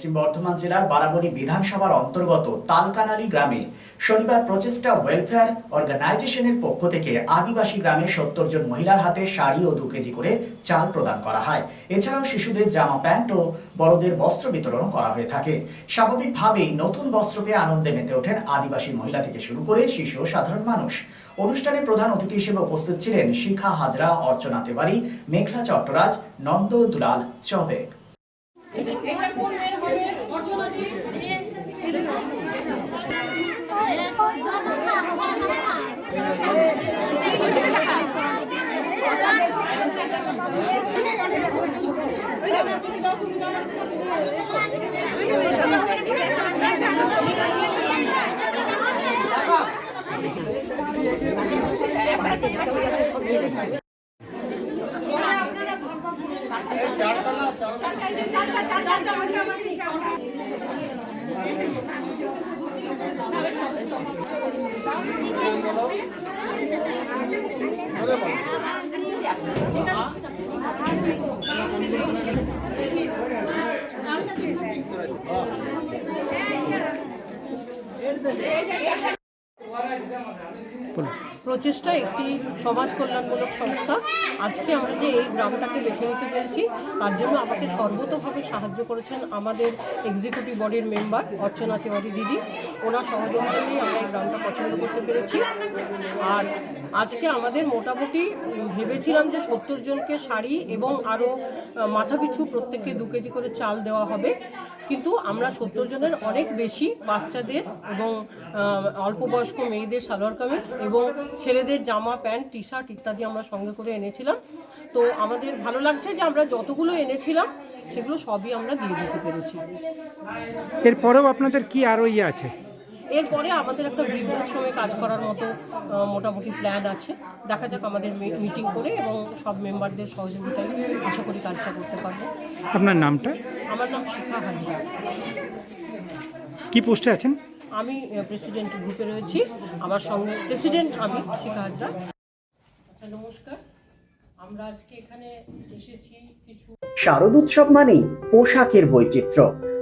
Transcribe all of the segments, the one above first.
পশ্চিম বর্ধমান জেলার বারাবণী বিধানসভার অন্তর্গত তালকানালি গ্রামে শনিবার প্রচেষ্টা ওয়েলফেয়ার অর্গানাইজেশনের পক্ষ থেকে আদিবাসী গ্রামে সত্তর জন মহিলার হাতে শাড়ি ও দু কেজি করে চাল প্রদান করা হয়। এছাড়াও শিশুদের জামা প্যান্ট ও বড়দের বস্ত্র বিতরণ করা হয়ে থাকে। স্বাভাবিকভাবেই নতুন বস্ত্র পেয়ে আনন্দে মেতে ওঠেন আদিবাসী মহিলা থেকে শুরু করে শিশু ও সাধারণ মানুষ। অনুষ্ঠানে প্রধান অতিথি হিসেবে উপস্থিত ছিলেন শিখা হাজরা, অর্চনা তেওয়ারি, মেঘলা চট্টরাজ, নন্দ দুলাল চবে এটা কোন মেয়ের হবে অর্চনাটি La tarde, la tarde, la tarde, প্রচেষ্টা একটি সমাজ কল্যাণমূলক সংস্থা। আজকে আমরা যে এই গ্রামটাকে বেছে নিতে পেরেছি, তার জন্য আমাকে সর্বতভাবে সাহায্য করেছেন আমাদের এক্সিকিউটিভ বডির মেম্বার অর্চনা তিওয়ারি দিদি। ওনার সহযোগিতা নিয়ে আমরা এই গ্রামটা পছন্দ করতে পেরেছি। আর আজকে আমাদের মোটামুটি ভেবেছিলাম যে সত্তর জনকে শাড়ি এবং আরও মাথাপিছু প্রত্যেককে দু কেজি করে চাল দেওয়া হবে। কিন্তু আমরা সত্তর জনের অনেক বেশি বাচ্চাদের এবং অল্প বয়স্ক মেয়েদের সালোয়ার কামিজ এবং ছেলেদের জামা প্যান্ট টি শার্ট ইত্যাদি আমরা সঙ্গে করে এনেছিলাম। তো আমাদের ভালো লাগছে যে আমরা যতগুলো এনেছিলাম সেগুলো সবই আমরা দিয়ে দিতে পেরেছি। এরপরেও আপনাদের কি আরও ইয়ে আছে? এরপরে আমাদের একটা বৃদ্ধাশ্রমে কাজ করার মতো মোটামুটি প্ল্যান আছে। দেখা যাক আমাদের মিটিং করে এবং সব মেম্বারদের সহযোগিতায় আশা করি কাজটা করতে পারব। আপনার নামটা? আমার নাম শিখা হাজরা। কি পোস্টে আছেন? আমি প্রেসিডেন্ট গ্রুপে রয়েছি। আমার সঙ্গে প্রেসিডেন্ট আমি শিখা হাজরা আচ্ছা নমস্কার। আমরা আজকে এখানে এসেছি কিছু শারদ উৎসব মানেই পোশাকের বৈচিত্র্য।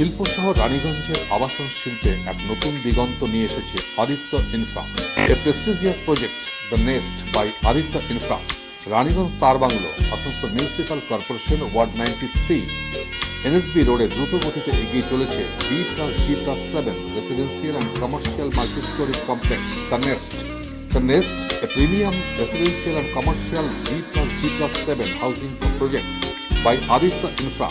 শিল্প শহর রানীগঞ্জের আবাসন শিল্পে এক নতুন দিগন্ত নিয়ে এসেছে Aditya infra. A prestigious project the nest by Aditya infra. Raniganj Tar Bungalow Asansol municipal corporation ward ninety three. NSB রোডে দ্রুত গতিতে এগিয়ে চলেছে B plus G plus seven residential and commercial multistory complex the nest The Nest, a premium residential and commercial G plus G plus 7 housing project by Aditya Infra,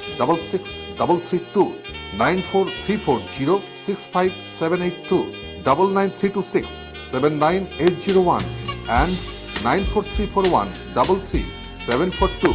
double six double three two nine four three four zero six five seven eight two double nine three two six seven nine eight zero one and nine four three four one double three seven four two